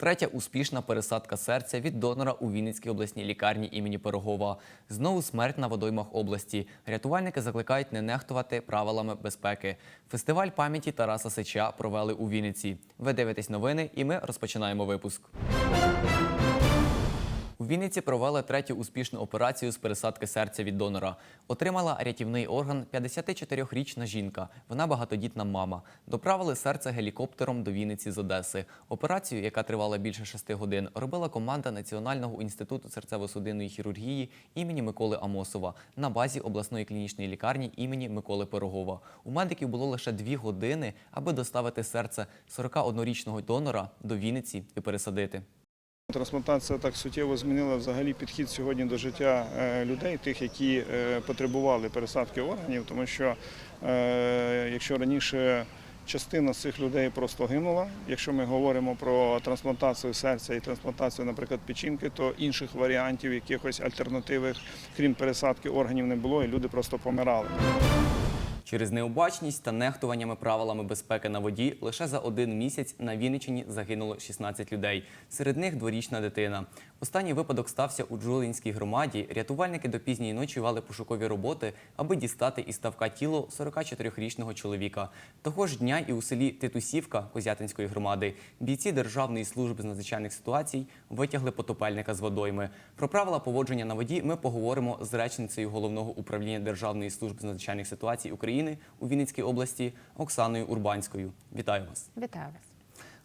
Третя успішна пересадка серця від донора у Вінницькій обласній лікарні імені Пирогова. Знову смерть на водоймах області. Рятувальники закликають не нехтувати правилами безпеки. Фестиваль пам'яті Тараса Сича провели у Вінниці. Ви дивитесь новини, і ми розпочинаємо випуск. У Вінниці провели третю успішну операцію з пересадки серця від донора. Отримала рятівний орган 54-річна жінка. Вона багатодітна мама. Доправили серце гелікоптером до Вінниці з Одеси. Операцію, яка тривала більше шести годин, робила команда Національного інституту серцево-судинної хірургії імені Миколи Амосова на базі обласної клінічної лікарні імені Миколи Пирогова. У медиків було лише дві години, аби доставити серце 41-річного донора до Вінниці і пересадити. Трансплантація так суттєво змінила взагалі підхід сьогодні до життя е, людей, тих, які е, потребували пересадки органів, тому що е, якщо раніше частина з цих людей просто гинула, якщо ми говоримо про трансплантацію серця і трансплантацію, наприклад, печінки, то інших варіантів, якихось альтернативних, крім пересадки органів, не було, і люди просто помирали. Через необачність та нехтуваннями правилами безпеки на воді лише за один місяць на Вінниччині загинуло 16 людей. Серед них дворічна дитина. Останній випадок стався у Джулинській громаді. Рятувальники до пізньої ночі вели пошукові роботи, аби дістати із ставка тіло 44-річного чоловіка. Того ж дня і у селі Титусівка Козятинської громади бійці Державної служби з надзвичайних ситуацій витягли потопельника з водойми. Про правила поводження на воді ми поговоримо з речницею головного управління Державної служби з надзвичайних ситуацій України у Вінницькій області Оксаною Урбанською. Вітаю вас. Вітаю вас.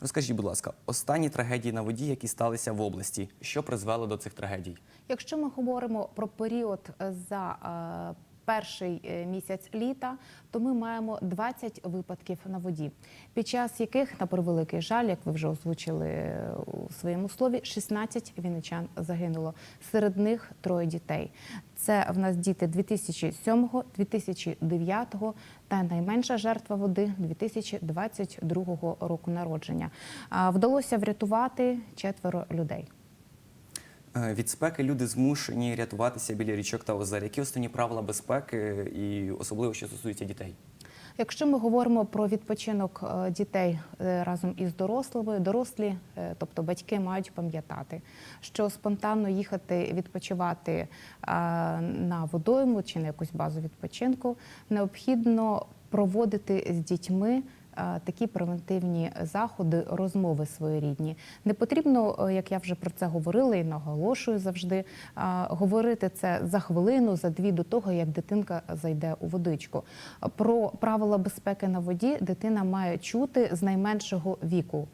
Розкажіть, будь ласка, останні трагедії на воді, які сталися в області, що призвело до цих трагедій? Якщо ми говоримо про період за е, перший е, місяць літа, то ми маємо 20 випадків на воді, під час яких, на превеликий жаль, як ви вже озвучили е, у своєму слові, 16 вінничан загинуло. Серед них троє дітей. Це в нас діти 2007, 2009 та найменша жертва води 2022 року народження. Вдалося врятувати четверо людей. Е, Від спеки люди змушені рятуватися біля річок та озер. Які основні правила безпеки і особливо що стосується дітей? Якщо ми говоримо про відпочинок е, дітей е, разом із дорослими, дорослі, тобто батьки, мають пам'ятати, що спонтанно їхати відпочивати на водойму чи на якусь базу відпочинку необхідно проводити з дітьми. Е, Такі превентивні заходи, розмови своєрідні. Не потрібно, е, як я вже про це говорила і наголошую завжди, е, говорити це за хвилину, за дві до того, як дитинка зайде у водичку. Про правила безпеки на воді дитина має чути з найменшого віку.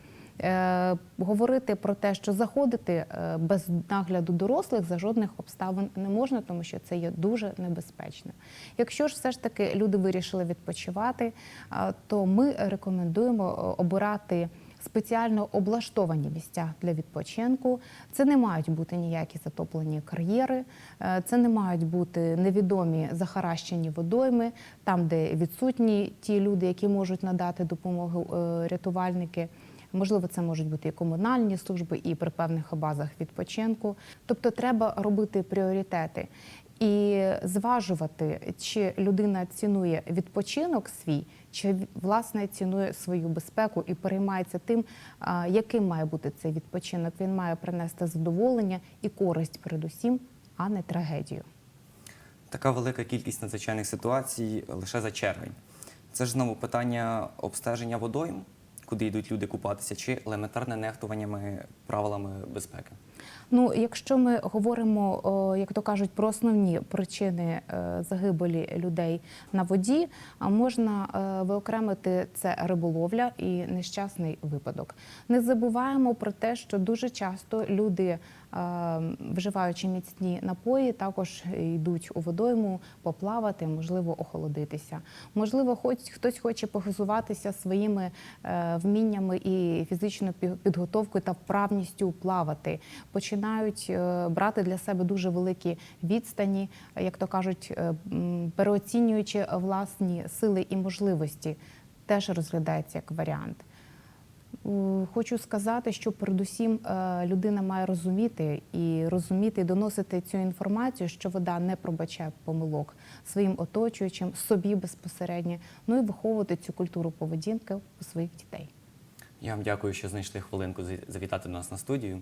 Е, говорити про те, що заходити е, без нагляду дорослих за жодних обставин не можна, тому що це є дуже небезпечно. Якщо ж все ж таки люди вирішили відпочивати, е, то ми рекомендуємо обирати. Спеціально облаштовані місця для відпочинку. Це не мають бути ніякі затоплені кар'єри, це не мають бути невідомі захаращені водойми, там, де відсутні ті люди, які можуть надати допомогу рятувальники. Можливо, це можуть бути і комунальні служби, і при певних базах відпочинку. Тобто, треба робити пріоритети і зважувати, чи людина цінує відпочинок свій, чи власне цінує свою безпеку і переймається тим, яким має бути цей відпочинок. Він має принести задоволення і користь передусім, а не трагедію. Така велика кількість надзвичайних ситуацій лише за червень. Це ж знову питання обстеження водойм, куди йдуть люди купатися, чи елементарне нехтуваннями правилами безпеки. Ну, якщо ми говоримо, як то кажуть, про основні причини е, загибелі людей на воді, можна е, виокремити це риболовля і нещасний випадок. Не забуваємо про те, що дуже часто люди, вживаючи міцні напої, також йдуть у водойму поплавати, можливо, охолодитися. Можливо, хоч хтось хоче похизуватися своїми е, вміннями і фізичною підготовкою та вправністю плавати. Починають е, брати для себе дуже великі відстані, як то кажуть, е, переоцінюючи власні сили і можливості, теж розглядається як варіант. Е, Хочу сказати, що передусім е, людина має розуміти і розуміти, і доносити цю інформацію, що вода не пробачає помилок своїм оточуючим, собі безпосередньо, ну і виховувати цю культуру поведінки у своїх дітей. Я вам дякую, що знайшли хвилинку завітати до нас на студію.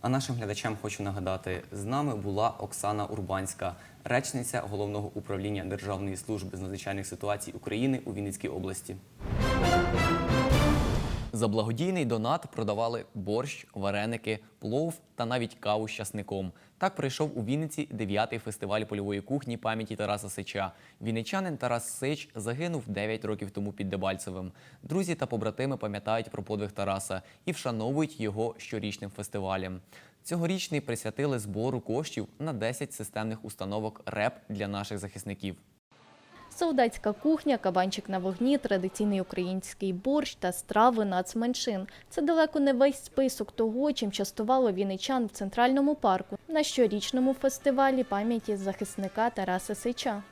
А нашим глядачам хочу нагадати, з нами була Оксана Урбанська, речниця головного управління Державної служби з надзвичайних ситуацій України у Вінницькій області. За благодійний донат продавали борщ, вареники, плов та навіть каву з часником. Так прийшов у Вінниці 9-й фестиваль польової кухні пам'яті Тараса Сича. Вінничанин Тарас Сич загинув 9 років тому під Дебальцевим. Друзі та побратими пам'ятають про подвиг Тараса і вшановують його щорічним фестивалем. Цьогорічний присвятили збору коштів на 10 системних установок РЕП для наших захисників. Солдатська кухня, кабанчик на вогні, традиційний український борщ та страви нацменшин. Це далеко не весь список того, чим частувало віничан в центральному парку на щорічному фестивалі пам'яті захисника Тараса Сича.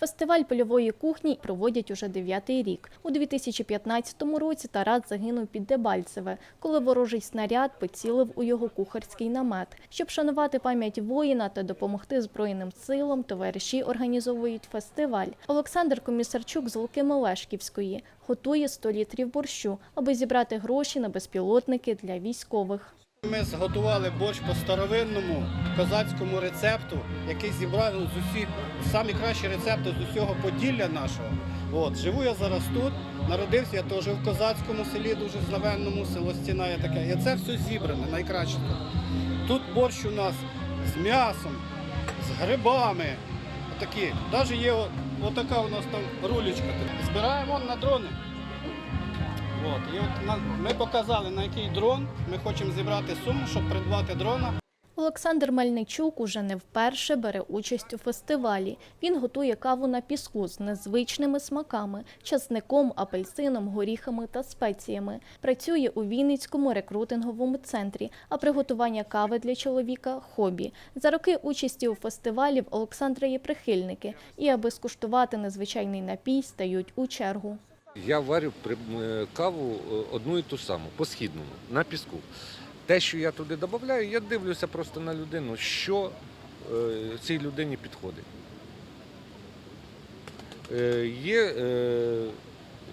Фестиваль польової кухні проводять уже дев'ятий рік. У 2015 році Тарас загинув під Дебальцеве, коли ворожий снаряд поцілив у його кухарський намет. Щоб шанувати пам'ять воїна та допомогти Збройним силам, товариші організовують фестиваль. Олександр Комісарчук з Луки Мелешківської готує 100 літрів борщу, аби зібрати гроші на безпілотники для військових. Ми зготували борщ по старовинному козацькому рецепту, який зібрав з усіх самі кращі рецепти з усього Поділля нашого. От, живу я зараз тут, народився я теж в козацькому селі, дуже знавенному, село Стіна є таке. І це все зібране, найкраще. тут. Борщ у нас з м'ясом, з грибами. Отакі. Навіть є отака у нас там рулечка. Збираємо на дрони. От, і от ми показали, на який дрон ми хочемо зібрати суму, щоб придбати дрона. Олександр Мельничук уже не вперше бере участь у фестивалі. Він готує каву на піску з незвичними смаками, часником, апельсином, горіхами та спеціями. Працює у Вінницькому рекрутинговому центрі, а приготування кави для чоловіка хобі. За роки участі у фестивалі в Олександра є прихильники, і аби скуштувати незвичайний напій, стають у чергу. Я варю е, каву е, одну і ту саму, по східному, на піску. Те, що я туди додаю, я дивлюся просто на людину, що е, цій людині підходить. Є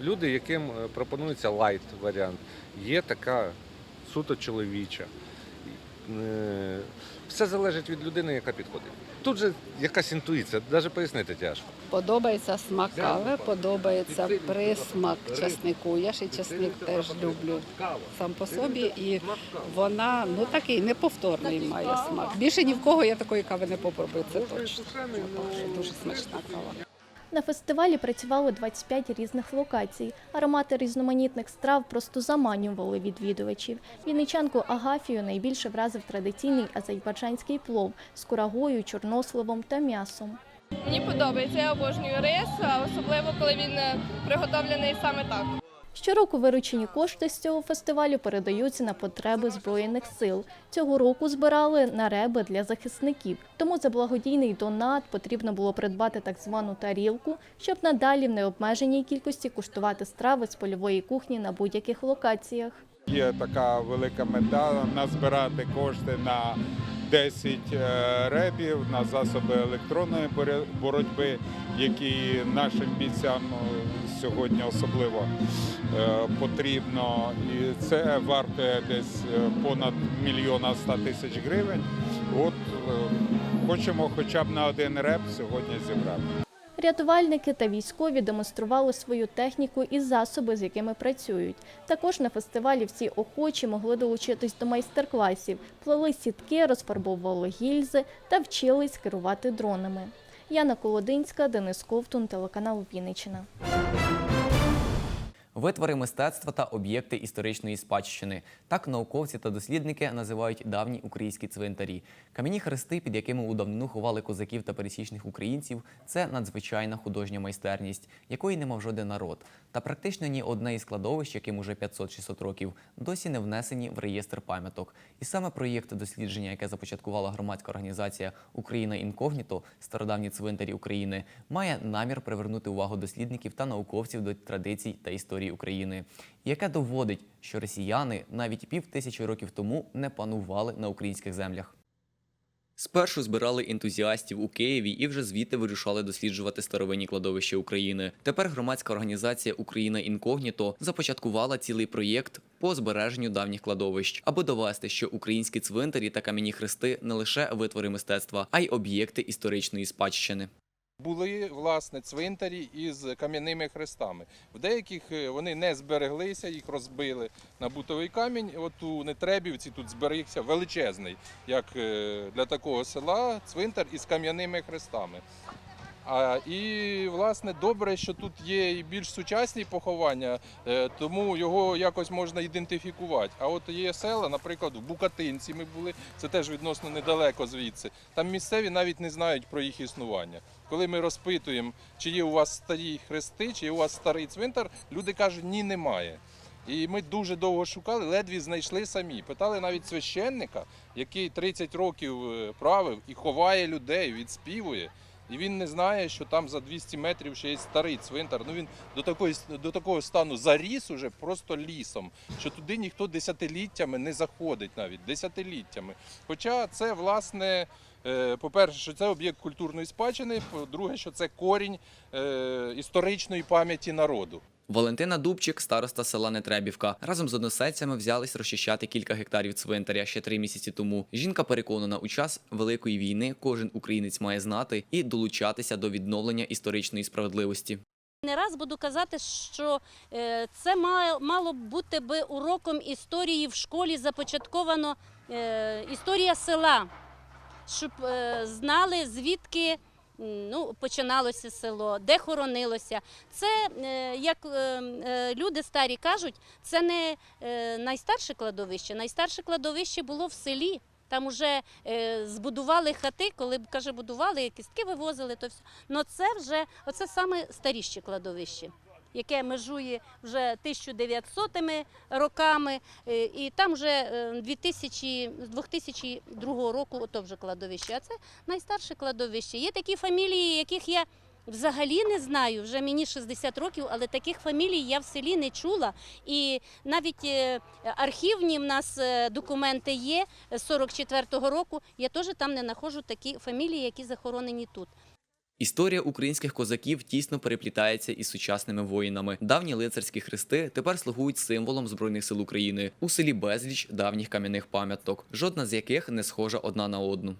люди, яким пропонується лайт варіант, є така суто чоловіча. Е, все залежить від людини, яка підходить. Тут же якась інтуїція, навіть пояснити тяжко. Подобається смак кави, подобається присмак часнику. Я ж і часник теж люблю сам по собі, і вона ну такий неповторний має смак. Більше ні в кого я такої кави не попробую, це точно. Дуже смачна кава. На фестивалі працювало 25 різних локацій. Аромати різноманітних страв просто заманювали відвідувачів. Вінничанку Агафію найбільше вразив традиційний азербайджанський плов з курагою, чорносливом та м'ясом. Мені подобається, я обожнюю рис, особливо коли він е, приготовлений саме так. Щороку виручені кошти з цього фестивалю передаються на потреби збройних сил. Цього року збирали на реби для захисників. Тому за благодійний донат потрібно було придбати так звану тарілку, щоб надалі в необмеженій кількості куштувати страви з польової кухні на будь-яких локаціях. Є така велика мета назбирати кошти на 10 репів ребів, на засоби електронної боротьби, які нашим бійцям е, сьогодні особливо е, потрібно. І це вартує десь е, понад мільйона ста тисяч гривень. От е, хочемо хоча б на один реб сьогодні зібрати. Рятувальники та військові демонстрували свою техніку і засоби, з якими працюють. Також на фестивалі всі охочі могли долучитись до майстер-класів, плели сітки, розфарбовували гільзи та вчились керувати дронами. Яна Колодинська, Денис Ковтун, телеканал Вінниччина. Витвори мистецтва та об'єкти історичної спадщини. Так науковці та дослідники називають давні українські цвинтарі. Кам'яні хрести, під якими у давнину ховали козаків та пересічних українців, це надзвичайна художня майстерність, якої не мав жоден народ. Та практично ні одне із складовищ, яким уже 500-600 років, досі не внесені в реєстр пам'яток. І саме проєкт дослідження, яке започаткувала громадська організація Україна інкогніто стародавні цвинтарі України, має намір привернути увагу дослідників та науковців до традицій та історії України, яке доводить, що росіяни навіть пів тисячі років тому не панували на українських землях. Спершу збирали ентузіастів у Києві і вже звідти вирушали досліджувати старовинні кладовища України. Тепер громадська організація Україна інкогніто започаткувала цілий проєкт по збереженню давніх кладовищ, аби довести, що українські цвинтарі та кам'яні хрести не лише витвори мистецтва, а й об'єкти історичної спадщини. Були власне цвинтарі із кам'яними хрестами. В деяких е, вони не збереглися, їх розбили на бутовий камінь. От у Нетребівці тут зберігся величезний, як е, для такого села, цвинтар із кам'яними хрестами. І власне добре, що тут є і більш сучасні поховання, е, тому його якось можна ідентифікувати. А от є села, наприклад, в Букатинці ми були, це теж відносно недалеко звідси. Там місцеві навіть не знають про їх існування. Коли ми розпитуємо, чи є у вас старі хрести, чи є у вас старий цвинтар, люди кажуть, ні, немає. І ми дуже довго шукали, ледві знайшли самі. Питали навіть священника, який 30 років е, правив і ховає людей, відспівує. І він не знає, що там за 200 метрів ще є старий цвинтар. Ну він до такої до такого стану заріс уже просто лісом, що туди ніхто десятиліттями не заходить, навіть десятиліттями. Хоча це власне. е, По-перше, що це об'єкт культурної спадщини, по-друге, що це корінь е, історичної пам'яті народу. Валентина Дубчик, староста села Нетребівка, разом з односельцями взялись розчищати кілька гектарів цвинтаря ще три місяці тому. Жінка переконана, у час великої війни кожен українець має знати і долучатися до відновлення історичної справедливості. Не раз буду казати, що е, це мало б бути би уроком історії в школі започатковано е, історія села, щоб е, знали звідки. Ну, починалося село, де хоронилося. Це, е, як е, е, люди старі кажуть, це не найстарше кладовище. Найстарше кладовище було в селі. Там вже е, збудували хати, коли каже, будували, кістки вивозили, то все. Но це вже оце саме старіші кладовище, яке межує вже 1900 роками, е, і там вже е, 2000, з 2002 року ото вже кладовище. А це найстарше кладовище. Є такі фамілії, яких я взагалі не знаю. Вже мені 60 років, але таких фамілій я в селі не чула. І навіть е, архівні в нас е, документи є з 44-го року. Я теж там не знаходжу такі фамілії, які захоронені тут. Історія українських козаків тісно переплітається із сучасними воїнами. Давні лицарські хрести тепер слугують символом збройних сил України. У селі безліч давніх кам'яних пам'яток, жодна з яких не схожа одна на одну.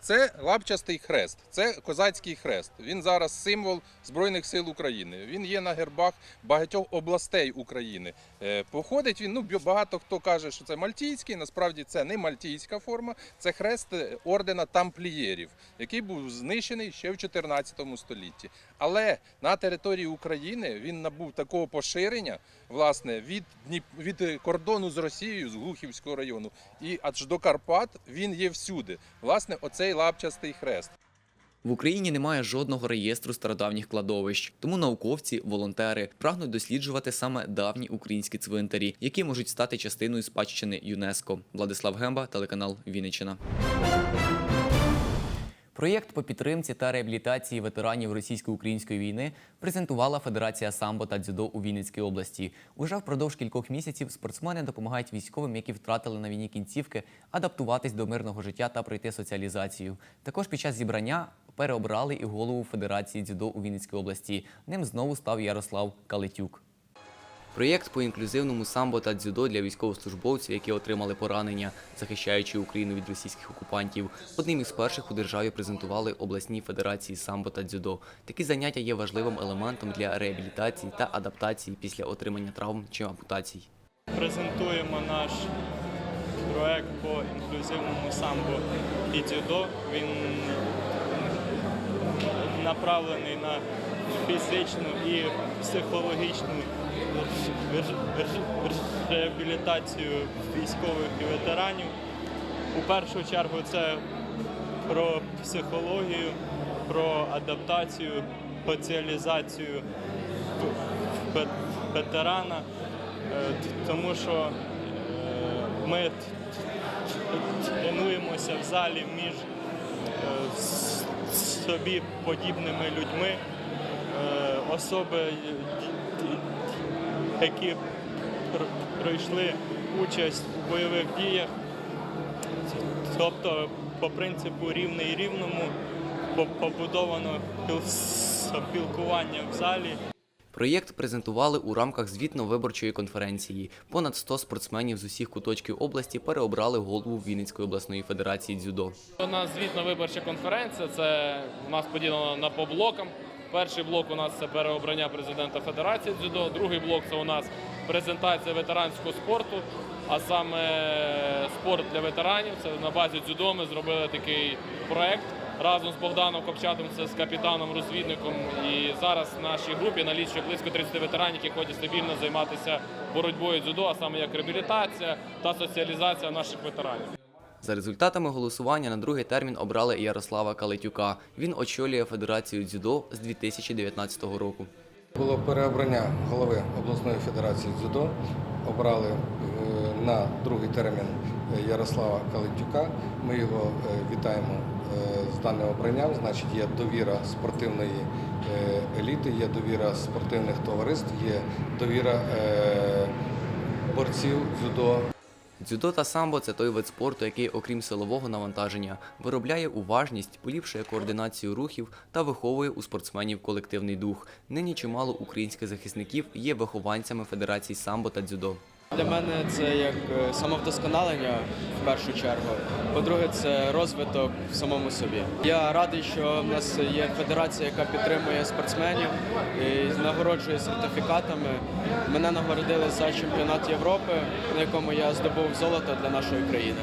Це лапчастий хрест, це козацький хрест. Він зараз символ Збройних сил України. Він є на гербах багатьох областей України. Е, Походить він, ну багато хто каже, що це мальтійський. Насправді це не мальтійська форма, це хрест е, ордена тамплієрів, який був знищений ще в 14 столітті. Але на території України він набув такого поширення, власне, від від е, кордону з Росією, з Глухівського району, і аж до Карпат він є всюди. Власне, оцей лапчастий хрест. В Україні немає жодного реєстру стародавніх кладовищ, тому науковці, волонтери прагнуть досліджувати саме давні українські цвинтарі, які можуть стати частиною спадщини ЮНЕСКО. Владислав Гемба, телеканал Вінниччина. Проєкт по підтримці та реабілітації ветеранів російсько-української війни презентувала Федерація самбо та дзюдо у Вінницькій області. Уже впродовж кількох місяців спортсмени допомагають військовим, які втратили на війні кінцівки, адаптуватись до мирного життя та пройти соціалізацію. Також під час зібрання переобрали і голову Федерації дзюдо у Вінницькій області. Ним знову став Ярослав Калетюк. Проєкт по інклюзивному самбо та дзюдо для військовослужбовців, які отримали поранення, захищаючи Україну від російських окупантів. Одним із перших у державі презентували обласні федерації самбо та дзюдо. Такі заняття є важливим елементом для реабілітації та адаптації після отримання травм чи ампутацій. презентуємо наш проект по інклюзивному самбо і дзюдо. Він направлений на фізичну і психологічну реабілітацію військових і ветеранів. У першу чергу це про психологію, про адаптацію, соціалізацію ветерана, Е, тому що е, ми тренуємося в залі між е, собі подібними людьми, особи, які пройшли участь у бойових діях, тобто по принципу рівний рівному побудовано піл- спілкування в залі. Проєкт презентували у рамках звітно-виборчої конференції. Понад 100 спортсменів з усіх куточків області переобрали голову Вінницької обласної федерації дзюдо. У нас звітна виборча конференція. Це у нас поділено на по блокам. Перший блок у нас це переобрання президента Федерації дзюдо. Другий блок це у нас презентація ветеранського спорту, а саме спорт для ветеранів. Це на базі дзюдо. Ми зробили такий проект разом з Богданом Копчатом, це з капітаном розвідником. І зараз в нашій групі налічує близько 30 ветеранів, які ходять стабільно займатися боротьбою дзюдо, а саме як реабілітація та соціалізація наших ветеранів. За результатами голосування на другий термін обрали Ярослава Калетюка. Він очолює Федерацію дзюдо з 2019 року. Було переобрання голови обласної федерації дзюдо. Обрали е, на другий термін е, Ярослава Калитюка. Ми його е, вітаємо з даним обранням. Значить, є довіра спортивної еліти, є довіра спортивних товариств, є довіра борців дзюдо. Дзюдо та самбо це той вид спорту, який, окрім силового навантаження, виробляє уважність, поліпшує координацію рухів та виховує у спортсменів колективний дух. Нині чимало українських захисників є вихованцями Федерації самбо та дзюдо. Для мене це як е, самовдосконалення в першу чергу. По-друге, це розвиток в самому собі. Я радий, що в нас є федерація, яка підтримує спортсменів і нагороджує сертифікатами. Мене нагородили за чемпіонат Європи, на якому я здобув золото для нашої країни.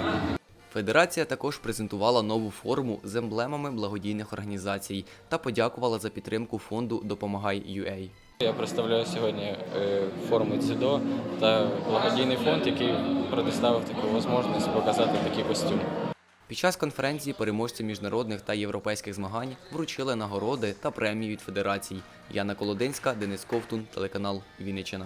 Федерація також презентувала нову форму з емблемами благодійних організацій та подякувала за підтримку фонду Допомагай UA. Я представляю сьогодні е, форму дзюдо та благодійний фонд, який предоставив таку можливість показати такий костюм. Під час конференції переможці міжнародних та європейських змагань вручили нагороди та премії від федерацій. Яна Колодинська, Денис Ковтун, телеканал Вінниччина.